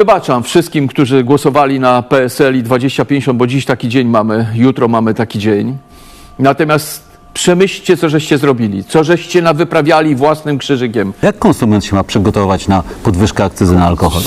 Wybaczam wszystkim, którzy głosowali na PSL i 2050, bo dziś taki dzień mamy, jutro mamy taki dzień. Natomiast przemyślcie, co żeście zrobili, co żeście nawyprawiali własnym krzyżykiem. Jak konsument się ma przygotować na podwyżkę akcyzy na alkohol?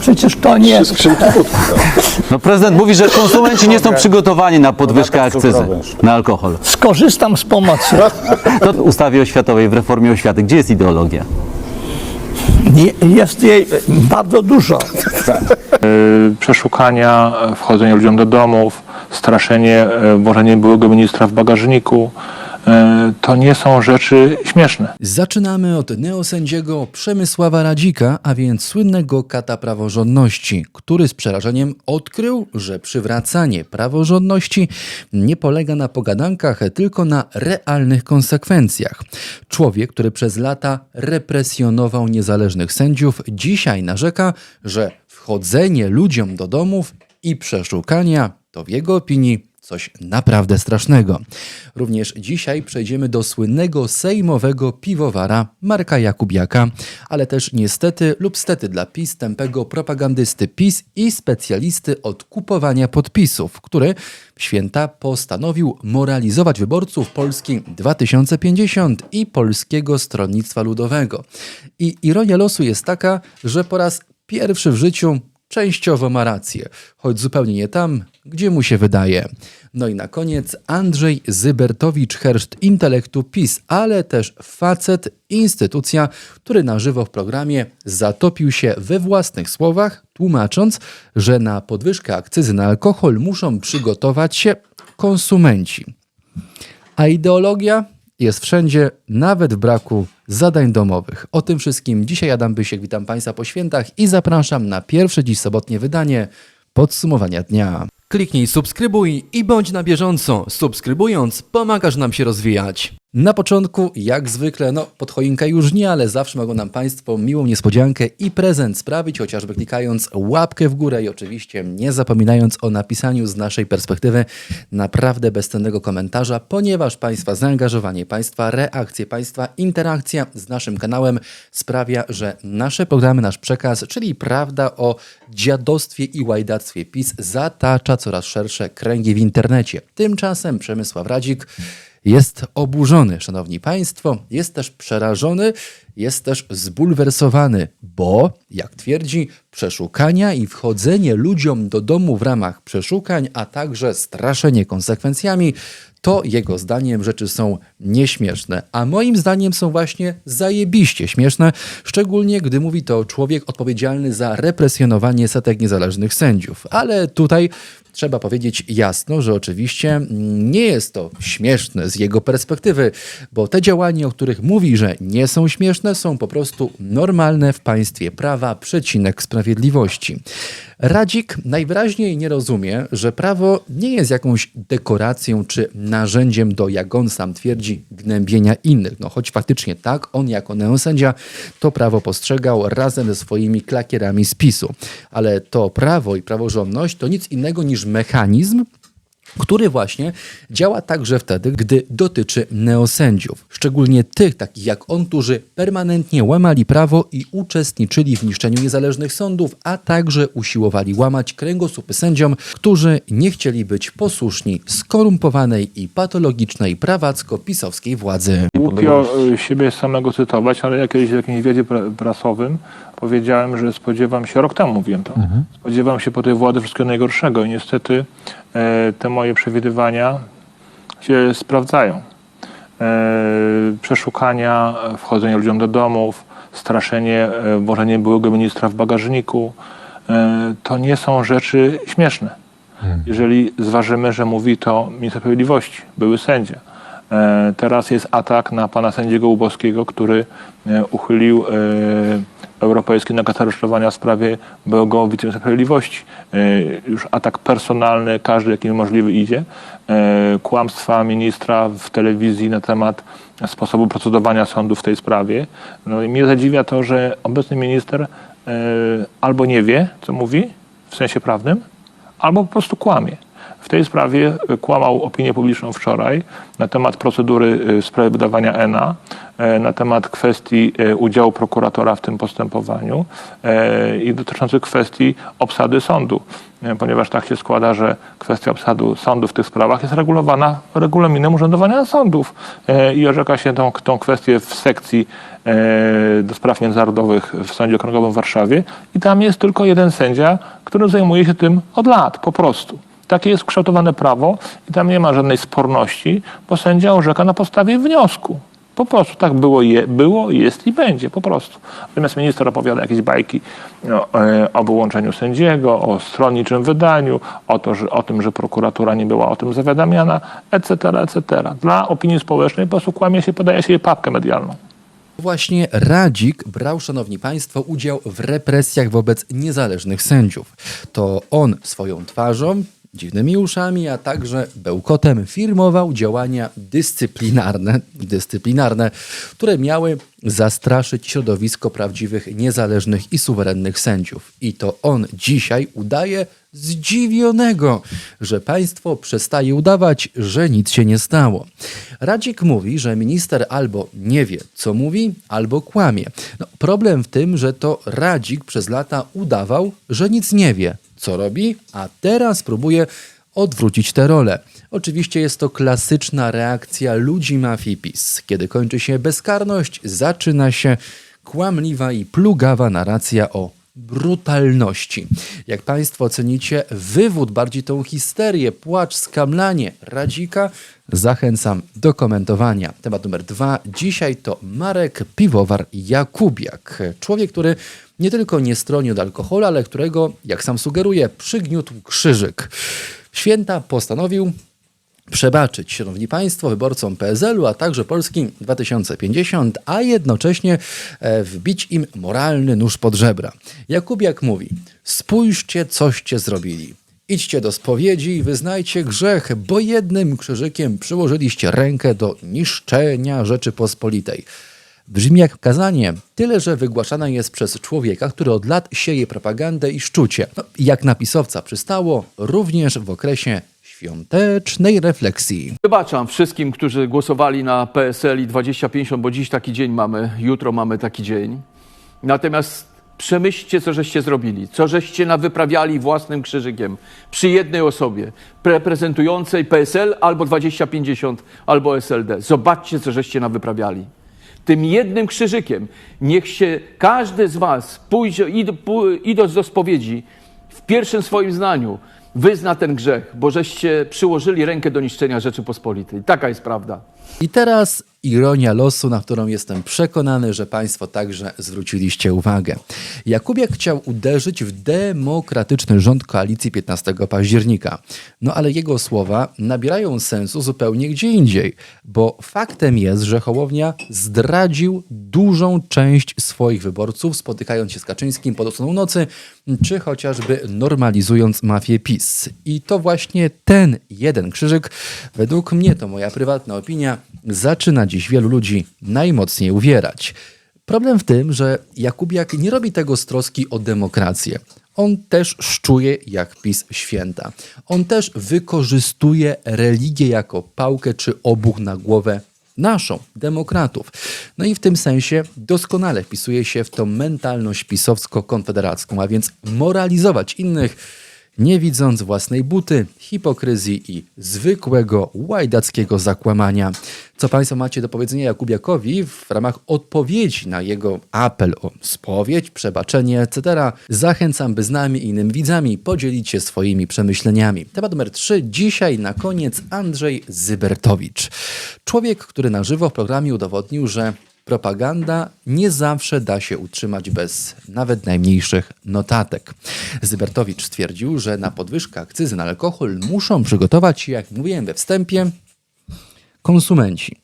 Przecież to nie Skrzynki wódki. No prezydent mówi, że konsumenci nie są przygotowani na podwyżkę Podatek akcyzy na alkohol. skorzystam z pomocy. To w ustawie oświatowej, w reformie oświaty, gdzie jest ideologia? Jest jej bardzo dużo. y, przeszukania, e, wchodzenie ludziom do domów, straszenie, e, wożenie byłego ministra w bagażniku. E, To nie są rzeczy śmieszne. Zaczynamy od neosędziego Przemysława Radzika, a więc słynnego kata praworządności, który z przerażeniem odkrył, że przywracanie praworządności nie polega na pogadankach, tylko na realnych konsekwencjach. Człowiek, który przez lata represjonował niezależnych sędziów, dzisiaj narzeka, że wchodzenie ludziom do domów i przeszukania to w jego opinii coś naprawdę strasznego. Również dzisiaj przejdziemy do słynnego sejmowego piwowara Marka Jakubiaka, ale też niestety lub stety dla PiS tępego propagandysty PiS i specjalisty od kupowania podpisów, który w święta postanowił moralizować wyborców Polski 2050 i Polskiego Stronnictwa Ludowego. I ironia losu jest taka, że po raz pierwszy w życiu częściowo ma rację, choć zupełnie nie tam, gdzie mu się wydaje. No i na koniec Andrzej Zybertowicz-Herszt intelektu PiS, ale też facet, instytucja, który na żywo w programie zatopił się we własnych słowach, tłumacząc, że na podwyżkę akcyzy na alkohol muszą przygotować się konsumenci. A ideologia jest wszędzie, nawet w braku zadań domowych. O tym wszystkim dzisiaj Adam Bysiek. Witam Państwa po świętach i zapraszam na pierwsze dziś sobotnie wydanie podsumowania dnia. Kliknij subskrybuj i bądź na bieżąco. Subskrybując pomagasz nam się rozwijać. Na początku, jak zwykle, no pod choinkę już nie, ale zawsze mogą nam Państwo miłą niespodziankę i prezent sprawić, chociażby klikając łapkę w górę i oczywiście nie zapominając o napisaniu z naszej perspektywy naprawdę bezcennego komentarza, ponieważ Państwa zaangażowanie, Państwa reakcje, Państwa interakcja z naszym kanałem sprawia, że nasze programy, nasz przekaz, czyli prawda o dziadostwie i łajdactwie PiS zatacza coraz szersze kręgi w internecie. Tymczasem Przemysław Radzik jest oburzony, szanowni państwo, jest też przerażony, jest też zbulwersowany, bo, jak twierdzi, przeszukania i wchodzenie ludziom do domu w ramach przeszukań, a także straszenie konsekwencjami, to jego zdaniem rzeczy są nieśmieszne, a moim zdaniem są właśnie zajebiście śmieszne, szczególnie gdy mówi to człowiek odpowiedzialny za represjonowanie setek niezależnych sędziów. Ale tutaj trzeba powiedzieć jasno, że oczywiście nie jest to śmieszne z jego perspektywy, bo te działania, o których mówi, że nie są śmieszne, są po prostu normalne w państwie prawa, przecinek sprawiedliwości. Radzik najwyraźniej nie rozumie, że prawo nie jest jakąś dekoracją czy narzędziem do, jak on sam twierdzi, gnębienia innych. No choć faktycznie tak, on jako neosędzia to prawo postrzegał razem ze swoimi klakierami z PiSu. Ale to prawo i praworządność to nic innego niż mechanizm, który właśnie działa także wtedy, gdy dotyczy neosędziów. Szczególnie tych, takich jak on, którzy permanentnie łamali prawo i uczestniczyli w niszczeniu niezależnych sądów, a także usiłowali łamać kręgosłupy sędziom, którzy nie chcieli być posłuszni skorumpowanej i patologicznej prawacko-pisowskiej władzy. Głupio y, siebie samego cytować, ale ja kiedyś w jakimś wywiadzie pra- prasowym powiedziałem, że spodziewam się, rok temu mówiłem to, spodziewam się po tej władzy wszystkiego najgorszego i niestety e, te moje przewidywania się sprawdzają. E, przeszukania, e, wchodzenie ludziom do domów, straszenie, e, wożenie byłego ministra w bagażniku, e, to nie są rzeczy śmieszne. Jeżeli zważymy, że mówi to minister sprawiedliwości, były sędzia. E, Teraz jest atak na pana sędziego Łubowskiego, który e, uchylił e, europejski nakaz aresztowania w sprawie byłego wiceministra sprawiedliwości. Już atak personalny, każdy jaki możliwy idzie. Kłamstwa ministra w telewizji na temat sposobu procedowania sądu w tej sprawie. No i mnie zadziwia to, że obecny minister albo nie wie, co mówi w sensie prawnym, albo po prostu kłamie. W tej sprawie y, kłamał opinię publiczną wczoraj na temat procedury y, w sprawie wydawania ENA, e, na temat kwestii udziału prokuratora w tym postępowaniu i dotyczących kwestii obsady sądu, ponieważ tak się składa, że kwestia obsadu sądu w tych sprawach jest regulowana regulaminem urzędowania sądów i orzeka się tą, tą kwestię w sekcji do spraw międzynarodowych w Sądzie Okręgowym w Warszawie i tam jest tylko jeden sędzia, który zajmuje się tym od lat, po prostu. Takie jest kształtowane prawo i tam nie ma żadnej sporności, bo sędzia orzeka na podstawie wniosku. Po prostu tak było, je, było, jest i będzie, po prostu. Natomiast minister opowiada jakieś bajki no, e, o wyłączeniu sędziego, o stronniczym wydaniu, o, to, że, o tym, że prokuratura nie była o tym zawiadamiana, etc., etc. Dla opinii społecznej po prostu kłamie się, podaje się jej papkę medialną. Właśnie Radzik brał, szanowni państwo, udział w represjach wobec niezależnych sędziów. To on swoją twarzą, dziwnymi uszami, a także bełkotem firmował działania dyscyplinarne, dyscyplinarne, które miały zastraszyć środowisko prawdziwych, niezależnych i suwerennych sędziów. I to on dzisiaj udaje zdziwionego, że państwo przestaje udawać, że nic się nie stało. Radzik mówi, że minister albo nie wie, co mówi, albo kłamie. No, problem w tym, że to Radzik przez lata udawał, że nic nie wie, co robi, a teraz próbuje odwrócić tę rolę. Oczywiście jest to klasyczna reakcja ludzi mafii PiS. Kiedy kończy się bezkarność, zaczyna się kłamliwa i plugawa narracja o brutalności. Jak Państwo ocenicie wywód, bardziej tą histerię, płacz, skamlanie Radzika, zachęcam do komentowania. Temat numer dwa. Dzisiaj to Marek Piwowar Jakubiak. Człowiek, który nie tylko nie stroni od alkoholu, ale którego, jak sam sugeruje, przygniótł krzyżyk. Święta postanowił przebaczyć, szanowni państwo, wyborcom PSL-u, a także Polski 2050, a jednocześnie e, wbić im moralny nóż pod żebra. Jakubiak mówi, spójrzcie, coście zrobili. Idźcie do spowiedzi i wyznajcie grzech, bo jednym krzyżykiem przyłożyliście rękę do niszczenia Rzeczypospolitej. Brzmi jak kazanie, tyle że wygłaszana jest przez człowieka, który od lat sieje propagandę i szczucie. No, jak napisowca przystało, również w okresie świątecznej refleksji. Wybaczam wszystkim, którzy głosowali na PSL i 2050, bo dziś taki dzień mamy, jutro mamy taki dzień. Natomiast przemyślcie, co żeście zrobili, co żeście nawyprawiali własnym krzyżykiem przy jednej osobie reprezentującej PSL albo 2050, albo SLD. Zobaczcie, co żeście nawyprawiali. Tym jednym krzyżykiem niech się każdy z was pójdzie, id, pó- idąc do spowiedzi, w pierwszym swoim znaniu wyzna ten grzech, bo żeście przyłożyli rękę do niszczenia Rzeczypospolitej. Taka jest prawda. I teraz ironia losu, na którą jestem przekonany, że Państwo także zwróciliście uwagę. Jakubiak chciał uderzyć w demokratyczny rząd koalicji 15 października. No ale jego słowa nabierają sensu zupełnie gdzie indziej, bo faktem jest, że Hołownia zdradził dużą część swoich wyborców, spotykając się z Kaczyńskim pod osłoną nocy, czy chociażby normalizując mafię PiS. I to właśnie ten jeden krzyżyk, według mnie, to moja prywatna opinia, zaczyna dziś wielu ludzi najmocniej uwierać. Problem w tym, że Jakubiak nie robi tego z troski o demokrację. On też szczuje jak PiS święta. On też wykorzystuje religię jako pałkę czy obuch na głowę naszą, demokratów. No i w tym sensie doskonale wpisuje się w tą mentalność pisowsko-konfederacką, a więc moralizować innych, nie widząc własnej buty, hipokryzji i zwykłego łajdackiego zakłamania. Co Państwo macie do powiedzenia Jakubiakowi w ramach odpowiedzi na jego apel o spowiedź, przebaczenie, etc. Zachęcam, by z nami i innymi widzami podzielić się swoimi przemyśleniami. Temat numer 3. Dzisiaj na koniec Andrzej Zybertowicz. Człowiek, który na żywo w programie udowodnił, że Propaganda nie zawsze da się utrzymać bez nawet najmniejszych notatek. Zybertowicz stwierdził, że na podwyżkę akcyzy na alkohol muszą przygotować się, jak mówiłem we wstępie, konsumenci.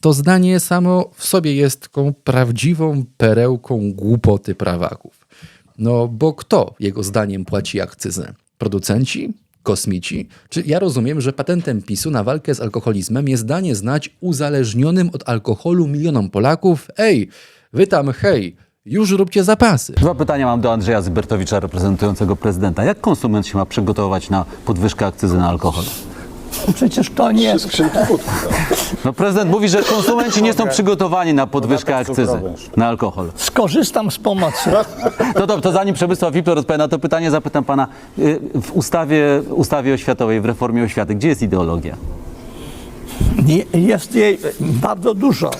To zdanie samo w sobie jest taką prawdziwą perełką głupoty prawaków. No bo kto jego zdaniem płaci akcyzę? Producenci? Kosmici? Czy ja rozumiem, że patentem PiSu na walkę z alkoholizmem jest danie znać uzależnionym od alkoholu milionom Polaków? Ej, wy tam hej, już róbcie zapasy. Dwa pytania mam do Andrzeja Zybertowicza, reprezentującego prezydenta. Jak konsument się ma przygotować na podwyżkę akcyzy na alkohol? Przecież to nie jest. No prezydent mówi, że konsumenci nie są przygotowani na podwyżkę akcyzy na alkohol. Skorzystam z pomocy. No dobrze, to zanim Przemysław Wipler odpowie na to pytanie, zapytam pana, y, w ustawie, ustawie oświatowej, w reformie oświaty, gdzie jest ideologia? Nie, jest jej bardzo dużo.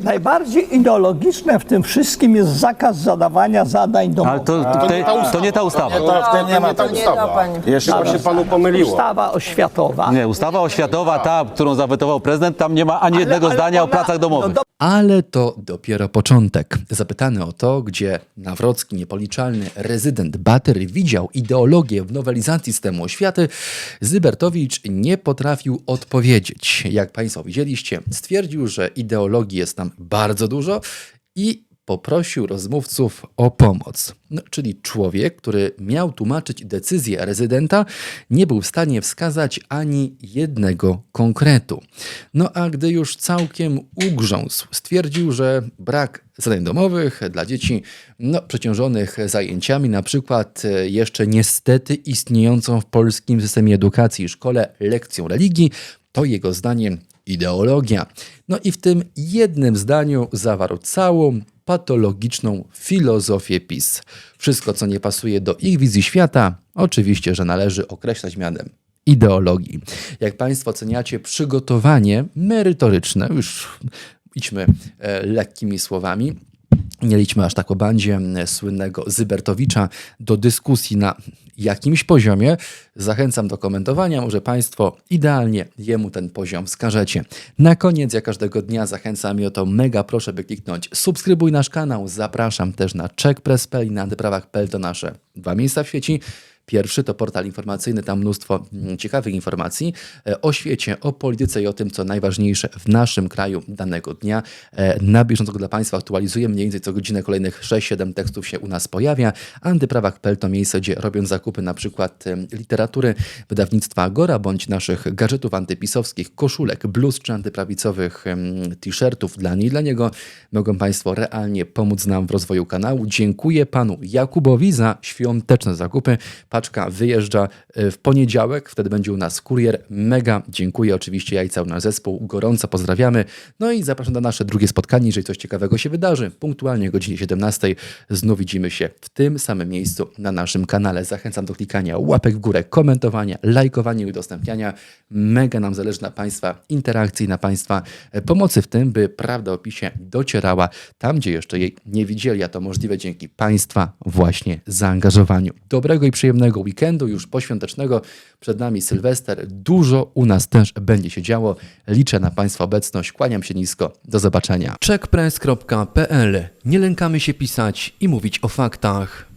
Najbardziej ideologiczne w tym wszystkim jest zakaz zadawania zadań Ale domowych. to, to, to, to nie ta ustawa. To, to nie ma ta ustawa. Jeszcze to się panu pomyliło. Ustawa oświatowa. Nie, ustawa oświatowa, ta, którą zawetował prezydent, tam nie ma ani jednego ale zdania o ona- pracach domowych. no Ale to dopiero początek. Zapytany o to, gdzie Nawrocki, niepoliczalny rezydent Batery widział ideologię w nowelizacji systemu oświaty, Zybertowicz nie potrafił odpowiedzieć. Jak Państwo widzieliście, stwierdził, że ideologii jest tam bardzo dużo i poprosił rozmówców o pomoc. No, czyli człowiek, który miał tłumaczyć decyzję rezydenta, nie był w stanie wskazać ani jednego konkretu. No a gdy już całkiem ugrząsł, stwierdził, że brak zadań domowych dla dzieci no, przeciążonych zajęciami, na przykład e, jeszcze niestety istniejącą w polskim systemie edukacji i szkole lekcją religii, to jego zdaniem ideologia. No i w tym jednym zdaniu zawarł całą patologiczną filozofię PiS. Wszystko, co nie pasuje do ich wizji świata, oczywiście, że należy określać mianem ideologii. Jak Państwo oceniacie przygotowanie merytoryczne, już idźmy e, lekkimi słowami, nie liczmy aż tak o bandzie m, słynnego Zybertowicza do dyskusji na jakimś poziomie. Zachęcam do komentowania, może Państwo idealnie jemu ten poziom wskażecie. Na koniec, jak każdego dnia, zachęcam i o to mega proszę, by kliknąć subskrybuj nasz kanał. Zapraszam też na checkpress.pl i na antyprawach.pl to nasze dwa miejsca w sieci. Pierwszy to portal informacyjny, tam mnóstwo mm, ciekawych informacji e, o świecie, o polityce i o tym, co najważniejsze w naszym kraju danego dnia. E, Na bieżąco dla Państwa aktualizujemy, mniej więcej co godzinę kolejnych 6-7 tekstów się u nas pojawia. Antyprawach.pl to miejsce, gdzie robiąc zakupy na przykład em, literatury wydawnictwa Agora, bądź naszych gadżetów antypisowskich, koszulek, bluz czy antyprawicowych t-shirtów dla niej i dla niego, mogą Państwo realnie pomóc nam w rozwoju kanału. Dziękuję Panu Jakubowi za świąteczne zakupy. Paczka wyjeżdża e, w poniedziałek, wtedy będzie u nas kurier. Mega dziękuję oczywiście ja i cały nasz zespół. Gorąco pozdrawiamy. No i zapraszam na nasze drugie spotkanie, jeżeli coś ciekawego się wydarzy. Punktualnie o godzinie 17 znów widzimy się w tym samym miejscu na naszym kanale. Zachęcam do klikania łapek w górę, komentowania, lajkowania i udostępniania. Mega nam zależy na Państwa interakcji, na Państwa e, pomocy w tym, by prawda o PiSie docierała tam, gdzie jeszcze jej nie widzieli, a to możliwe dzięki Państwa właśnie zaangażowaniu. Dobrego i przyjemnego weekendu, już poświątecznego. Przed nami Sylwester. Dużo u nas też będzie się działo. Liczę na Państwa obecność. Kłaniam się nisko. Do zobaczenia. Checkpress.pl Nie lękamy się pisać i mówić o faktach.